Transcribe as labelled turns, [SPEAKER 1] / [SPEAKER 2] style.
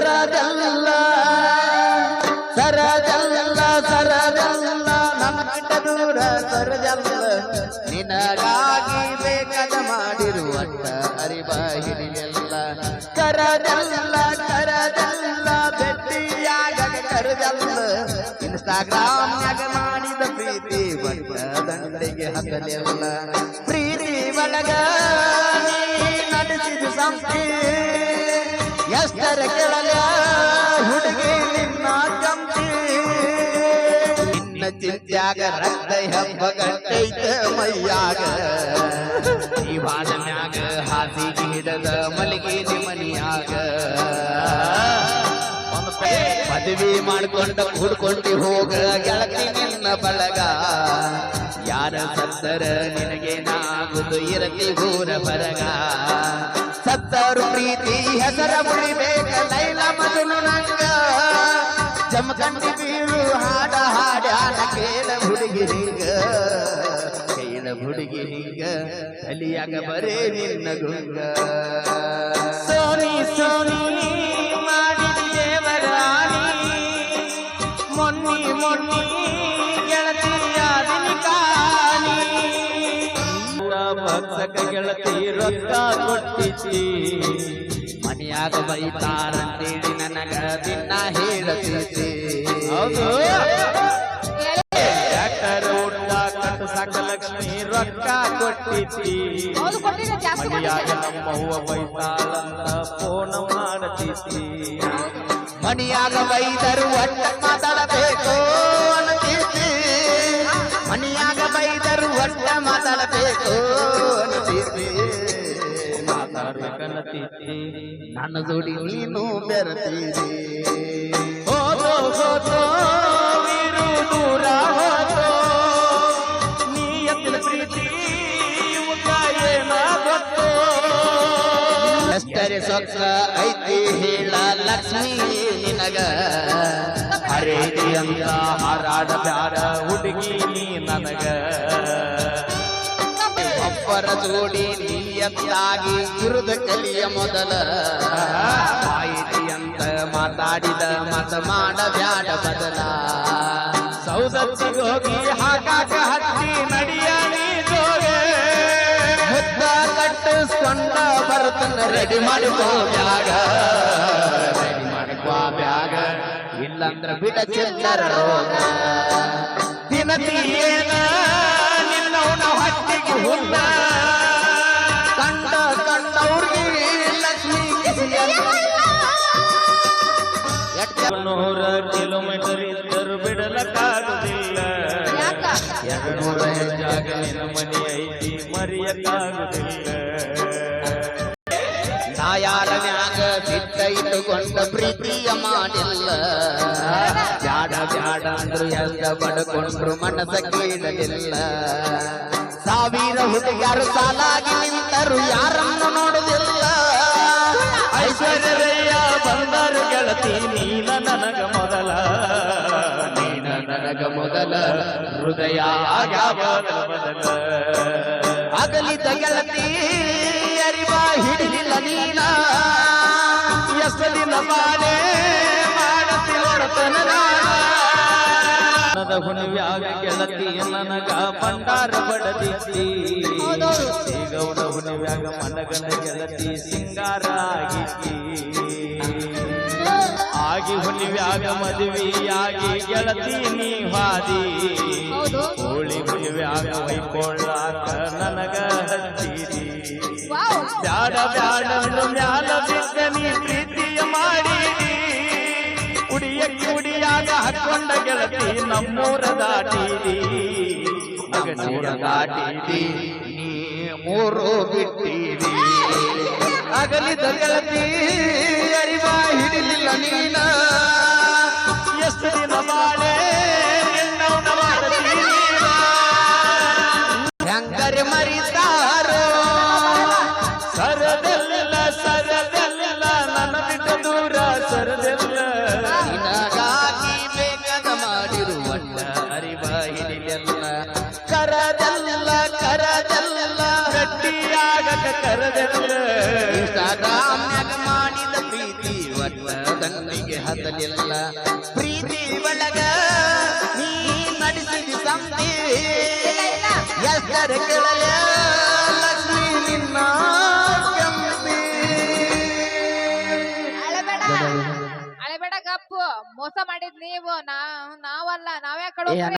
[SPEAKER 1] ಸರದಲ್ಲ ಸರದಲ್ಲ ಸರದಲ್ಲ ಬಿಟ್ಟ ದೂರ ಸರದಲ್ಲ. ನಿನಗಾಗಿ ಬೇಕಾದ ಮಾಡಿರುವಂತ ಅರಿವ ಹಿಡಿಯಲ್ಲ ಕರದಲ್ಲ ಕರದಲ್ಲ ಭೇಟಿಯಾಗ ಕರದಲ್ಲ. ಇನ್ಸ್ಟಾಗ್ರಾಮ್ನಾಗ ಮಾಡಿದ ಪ್ರೀತಿ ಬಂದ ದಂಡೆಗೆ ಹತ್ತಲೆಲ್ಲ ಪ್ರೀತಿ ಒಳಗ ನಡೆಸಿದ ಸಂಸ್ಥೆ ಎಷ್ಟರ ಕೆಳಗ ಹುಡುಗಿ ನಿನ್ನ ಕಂಪಿ ನಿನ್ನ ಚಿಂತ್ಯಾಗ ರಕ್ತ ಹಬ್ಬ ಗಟ್ಟೈತ ಮೈಯಾಗ. ನೀವಾದ ಮ್ಯಾಗ ಹಾಸಿ ಗಿಡದ ಮಲಗಿ ಮನಿಯಾಗ ಮದುವೆ ಮಾಡ್ಕೊಂಡ ಹುಡ್ಕೊಂಡಿ ಹೋಗ ಗೆಳತಿ ನಿನ್ನ ಬಳಗ. ಯಾರ ಸತ್ತರ ನಿನಗೇನಾಗುದು ಇರಲಿ ಊರ ಬರಗ. ಸತ್ತರು ಪ್ರೀತಿ ಹೆಸರ ಉಳಿಬೇಕ ಲೈಲ ಮೊದಲು ನಂಗ. ಜಮಕಂಡಿ ಬೀರು ಹಾಡ ಹಾಡ್ಯಾನ ಕೇಳ ಹುಡುಗಿರಿಗ ಕೇಳ ಹುಡುಗಿರಿಗ ಕಲಿಯಾಗ ಬರೇ ನಿನ್ನ ಗುಂಗ. ಸೋನಿ ಸೋನಿ ಮಾಡಿ ದೇವರಾಣಿ, ಮೊನ್ನಿ ಮೊನ್ನಿ ಭಕ್ತಕ ಗೆಳತಿ ರೊಕ್ಕ ಕೊಟ್ಟಿಸಿ ಮನೆಯಾಗ ಬೈತಾರಂತೇಳಿ ನನಗ ದಿನ ಹೇಳತಿದ್ದೆ ಹೌದು. ಸಾಕ ಲಕ್ಷ್ಮಿ ರೊಕ್ಕ
[SPEAKER 2] ಜಾಸ್ತಿ
[SPEAKER 1] ಮನೆಯಾಗ
[SPEAKER 2] ಕೊಟ್ಟಿದ್ದೆ.
[SPEAKER 1] ನಮ್ಮ ಅವ್ವ ಬೈತಾಳಂತ ಫೋನ್ ಮಾಡತಿತಿ ಮಣಿಯಾಗ ಬೈದರು ಒಟ್ಟ ಮಾತಾಡಬೇಕು. ನನ್ನ ಜೋಡಿ ನೀನು ಬೆರತೀರಿ. ಹೋದೋ ಹೋದೋ ನೀರು ದೂರ ಹೋದೋ ನೀ ಪ್ರೀತಿ ಎಷ್ಟರೆ ಸೊಕ್ಕ ಐತಿ ಹೇಳ ಲಕ್ಷ್ಮೀ ನಿನಗ. ಹರೇದಿ ಅಂತ ಹಾರಾಡ ಬ್ಯಾಡ ಹುಡುಗಿ ನೀ ನನಗ. ಒಬ್ಬರ ಜೋಡಿ ನೀಯತ್ತಾಗಿ ಇರುದ ಕಲಿಯ ಮೊದಲ. ಮಾಹಿತಿ ಅಂತ ಮಾತಾಡಿದ ಮತ ಮಾಡ ಬ್ಯಾಡ ಬದಲ. ಸೌದತ್ತಿ ಹೋಗಿ ಹಾಕಾಕ ಹತ್ತಿ ನಡಿಯ ನೀ ಜೋಗೆ ಮುದ್ದ ಕಟ್ಟಿಸ್ಕೊಂಡ ಬರ್ತನ ರೆಡಿ ಮಾಡಿಕೋ ಬ್ಯಾಗ. ರೆಡಿ ಮಾಡಿಕೋ ಬ್ಯಾಗ. ಇಲ್ಲಂದ್ರ ಬಿಡ ಚಿಲ್ಲರ ರೋಗ. ದಿನದಿ ಏನ ಹುಲ್ಲ ಕಂಡ ಕಂಡವ್ರಿಗೆ ಲಕ್ಷ್ಮೀ
[SPEAKER 3] ನೂರ ಕಿಲೋಮೀಟರ್ ಇದ್ದರು ಬಿಡಲಕ್ಕಾಗುದಿಲ್ಲ. ಎರಡ್ನೂರ ಹೆಚ್ಚಾಗ ನಿನ್ನ ಮನೆ ಐತಿ ಮರೆಯಕ್ಕಾಗುದಿಲ್ಲ.
[SPEAKER 1] ನಾ ಯಾರ ಮ್ಯಾಗ ಸಿಟ್ಟ ಇಟ್ಟುಕೊಂಡ ಪ್ರೀತಿಯ ಮಾಡಿಲ್ಲ ಬ್ಯಾಡ ಬ್ಯಾಡ ಅಂದ್ರು ಎಲ್ಲ ಬಡ್ಕೊಂಡ್ರು ಮನಸ ಕೇಳಲಿಲ್ಲ ಸಾವಿರ ಹುಡುಗಿಯರು ಸಾಲಾಗಿ ನಿಂತರು, ಯಾರನ್ನು ನೋಡುವುದಿಲ್ಲ
[SPEAKER 3] ಐಶ್ವರ್ಯ ಬಂದರು ಗೆಳತಿ, ನೀನ ನನಗ ಮೊದಲ. ನೀನ
[SPEAKER 1] ನನಗ ಮೊದಲ,
[SPEAKER 3] ಹೃದಯ
[SPEAKER 1] ಅಗಲಿದ ಗೆಳತಿ, ಅರಿವ ಹಿಡಿದಿಲ್ಲ ನೀನ.
[SPEAKER 3] ಎಸಲಿನ ಬಾಳೆ ಮಾಡತಿ ಹೊರತನ ನದ ಹುಣವ್ಯಾಗ ಗೆಳತಿ ನನಗ ಭಂಡಾರ ಬಡದಿದ್ದಿ ಗೌಡ ಹುಣವ್ಯಾಗ ಮನಗನ ಗೆಳತಿ, ಸಿಂಗಾರ ಆಗಿ ಆಗಿ ಹುಣವ್ಯಾಗ ಮದುವೆಯಾಗಿ ಗೆಳತಿ ನೀ ಹಾದಿ. ಹೋಳಿ ಹುಣವ್ಯಾಗ ವೈಕೊಳ್ಳಾಕ ನನಗ
[SPEAKER 2] ವಾವ್
[SPEAKER 3] ಬ್ಯಾಡ ಬ್ಯಾಡ ಮ್ಯಾಲ ಬಿದ್ದ ನೀ ಹಾಕೊಂಡ ಗೆಳತಿ ನಮ್ಮೂರ ದಾಟಿದಿ
[SPEAKER 1] ನೂರ ದಾಟಿದಿ ನೀ ಮೂರು ಬಿಟ್ಟಿದಿ ಅಗಲಿದ ಗೆಳತಿ, ಅರಿವ ಹಿಡಿಲಿಲ್ಲ ನೀನ.
[SPEAKER 3] ಎಷ್ಟು ದಿನ ಬಾಳೆ
[SPEAKER 1] ಇನ್ಸ್ಟಾಗ್ರಾಮ್ನಾಗ ಮಾಡಿದ ಪ್ರೀತಿ ಒಟ್ಟ ಹತ್ತಲಿಲ್ಲ ಪ್ರೀತಿ ಒಳಗ ನೀ ನಡೆಸಿದ ಸಂತಿ ಎಷ್ಟರ ಕೆಳಗ ಲಕ್ಷ್ಮಿ ನಿನ್ನ
[SPEAKER 2] ಅಳಬೇಡ ಗಪ್ಪು. ಮೋಸ ಮಾಡಿದ್ ನೀವು ನಾವಲ್ಲ ನಾವೇ ಕಡೆ